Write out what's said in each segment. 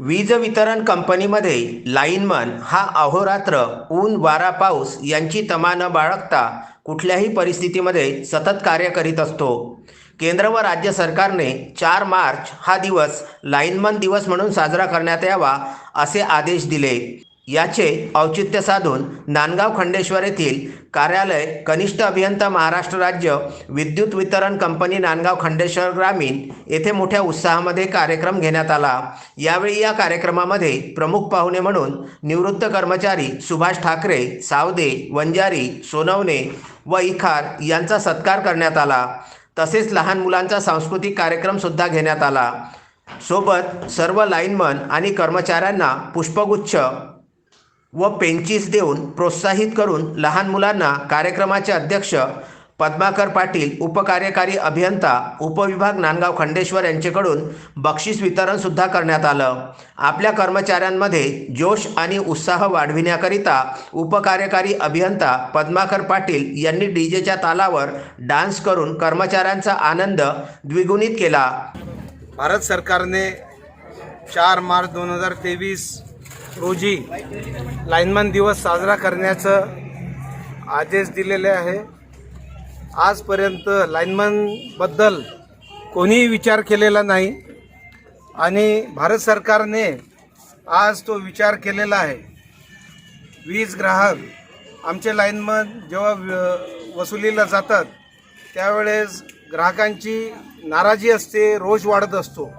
वीज वितरण कंपनीमध्ये लाईनमन हा अहोरात्र ऊन वारा पाऊस यांची तमा न बाळगता कुठल्याही परिस्थितीमध्ये सतत कार्य करीत असतो. केंद्र व राज्य सरकारने चार मार्च हा दिवस लाईनमन दिवस म्हणून साजरा करण्यात यावा असे आदेश दिले. याचे औचित्य साधून नांदगाव खंडेश्वर येथील कार्यालय कनिष्ठ अभियंता महाराष्ट्र राज्य विद्युत वितरण कंपनी नांदगाव खंडेश्वर ग्रामीण येथे मोठ्या उत्साहामध्ये कार्यक्रम घेण्यात आला. यावेळी या कार्यक्रमामध्ये प्रमुख पाहुणे म्हणून निवृत्त कर्मचारी सुभाष ठाकरे सावदे वंजारी सोनवणे व इखार यांचा सत्कार करण्यात आला. तसेच लहान मुलांचा सांस्कृतिक कार्यक्रमसुद्धा घेण्यात आला. सोबत सर्व लाईनमन आणि कर्मचाऱ्यांना पुष्पगुच्छ व पेंचीस देऊन प्रोत्साहित करून लहान मुलांना कार्यक्रमाचे अध्यक्ष पद्माकर पाटील उपकार्यकारी अभियंता उपविभाग नांदगाव खंडेश्वर यांच्याकडून बक्षीस वितरणसुद्धा करण्यात आलं. आपल्या कर्मचाऱ्यांमध्ये जोश आणि उत्साह वाढविण्याकरिता उपकार्यकारी अभियंता पद्माकर पाटील यांनी डीजेच्या तालावर डान्स करून कर्मचाऱ्यांचा आनंद द्विगुणित केला. भारत सरकारने चार मार्च दोन हजार तेवीस रोजी लाईनमन दिवस साजरा करण्याचं आदेश दिलेले आहे. आजपर्यंत लाईनमनबद्दल कोणीही विचार केलेला नाही आणि भारत सरकारने आज तो विचार केलेला आहे. वीज ग्राहक आमचे लाईनमन जेव्हा व- वसुलीला जातात त्यावेळेस ग्राहकांची नाराजी असते रोष वाढत असतो.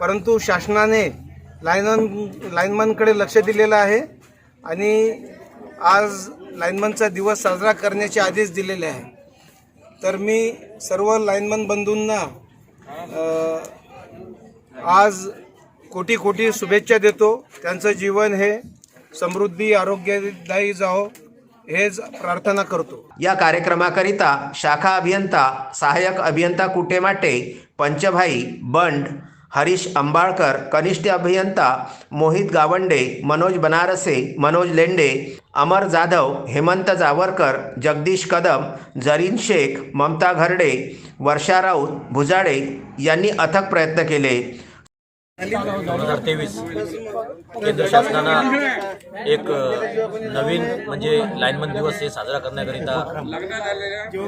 परंतु शासनाने लाईनमन लाईनमनकडे लक्ष दिलेलं आहे आणि आज लाईनमनचा दिवस साजरा करण्याचे आदेश दिलेले आहे. तर मी सर्व लाईनमन बंधूंना आज कोटी कोटी शुभेच्छा देतो. त्यांचं जीवन हे समृद्धी आरोग्यदायी जावो हेच प्रार्थना करतो. या कार्यक्रमाकरिता शाखा अभियंता सहाय्यक अभियंता कुटेमाटे पंचभाई बंड हरीश अंबाळकर कनिष्ठ अभियंता मोहित गावंडे मनोज बनारसे मनोज लेंडे अमर जाधव हेमंत जावरकर जगदीश कदम जरीन शेख ममता घरडे वर्षा राऊत भुजाडे यांनी अथक प्रयत्न केले. दोन हजार तेवीस केंद्र शासनानं एक नवीन म्हणजे लाईनमन दिवस हे साजरा करण्याकरिता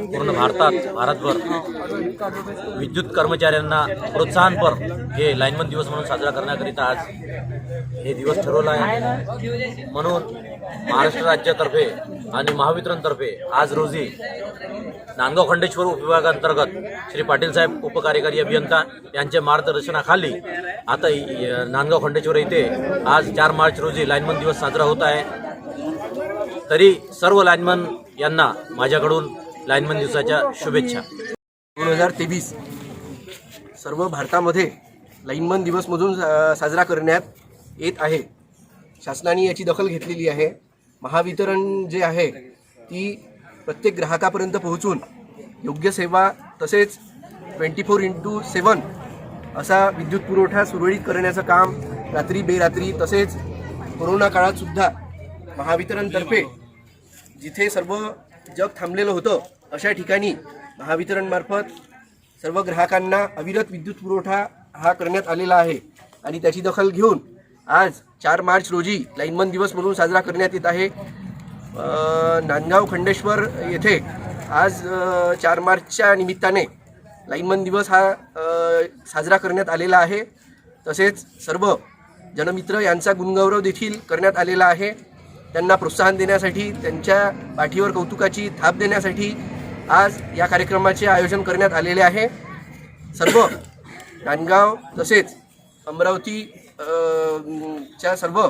पूर्ण भारतात भारतभर विद्युत कर्मचाऱ्यांना प्रोत्साहनपर हे लाईनमन दिवस म्हणून साजरा करण्याकरिता आज हे दिवस ठरवला आहे. म्हणून महाराष्ट्र राज्यातर्फे आणि महावितरणतर्फे आज रोजी नांदगाव खंडेश्वर उपविभागांतर्गत श्री पाटील साहेब उपकार्यकारी अभियंता यांच्या मार्गदर्शनाखाली आता नांदगाव खंडेश्वर येथे आज चार मार्च रोजी लाईनमन दिवस साजरा होत आहे. तरी सर्व लाईनमन यांना माझ्याकडून लाईनमन दिवसाच्या शुभेच्छा. दोन हजार तेवीस सर्व भारतामध्ये लाईनमन दिवसमधून सा- साजरा करण्यात येत आहे. शासनाने याची दखल घेतलेली आहे. महावितरण जे आहे ती प्रत्येक ग्राहकापर्यंत पोहोचून योग्य सेवा तसेच ट्वेंटी फोर इंटू सेवन असा विद्युत पुरवठा सुरळीत करण्याचं काम रात्री बेरात्री तसेच कोरोना काळात सुद्धा महावितरणतर्फे जिथे सर्व जग थांबलेलं होतं अशा ठिकाणी महावितरणमार्फत सर्व ग्राहकांना अविरत विद्युत पुरवठा हा करण्यात आलेला आहे. आणि त्याची दखल घेऊन आज चार मार्च रोजी लाईनमन दिवस म्हणून साजरा करण्यात येत आहे. नांदगाव खंडेश्वर येथे आज चार मार्चच्या निमित्ताने लाईनमन दिवस हा साजरा करण्यात आलेला आहे. तसेच सर्व जनमित्र यांचा गुणगौरव देखील करण्यात आलेला आहे. त्यांना प्रोत्साहन देण्यासाठी त्यांच्या पाठीवर कौतुकाची थाप देण्यासाठी आज या कार्यक्रमाचे आयोजन करण्यात आलेले आहे. सर्व नांदगाव तसेच अमरावती च्या सर्व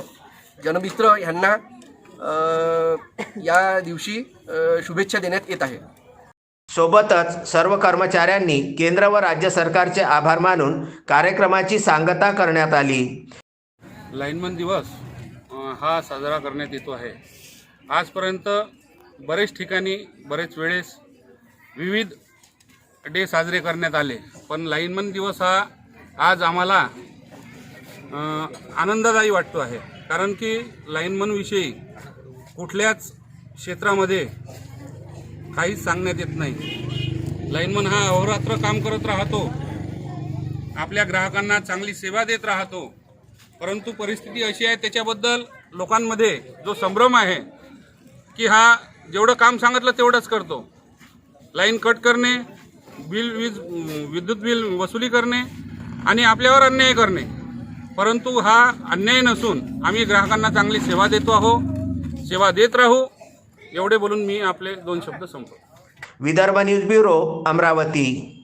जनमित्र यांना या दिवशी शुभेच्छा देण्यात येत आहे. सोबतच सर्व कर्मचाऱ्यांनी केंद्र व राज्य सरकारचे आभार मानून कार्यक्रमाची सांगता करण्यात आली. लाईनमन दिवस हा साजरा करण्यात येतो आहे. आजपर्यंत बरेच ठिकाणी बरेच वेळेस विविध डे साजरे करण्यात आले. पण लाईनमन दिवस हा आज आम्हाला आनंददायी वाटतो आहे. कारण की लाईनमनविषयी कुठल्याच क्षेत्रामध्ये काहीच सांगण्यात येत नाही. लाईनमन हा अहोरात्र काम करत राहतो. आपल्या ग्राहकांना चांगली सेवा देत राहतो. परंतु परिस्थिती अशी आहे त्याच्याबद्दल लोकांमध्ये जो संभ्रम आहे की हा जेवढं काम सांगितलं तेवढंच करतो. लाईन कट करणे बिल वीज विद्युत बिल वसुली करणे आणि आपल्यावर अन्याय करणे. परंतु हा अन्याय नसून आम्ही ग्राहकांना चांगली सेवा देतो आहो. सेवा देत राहू. एवढे बोलून मी आपले दोन शब्द संपवतो. Vidarbha news bureau Amravati.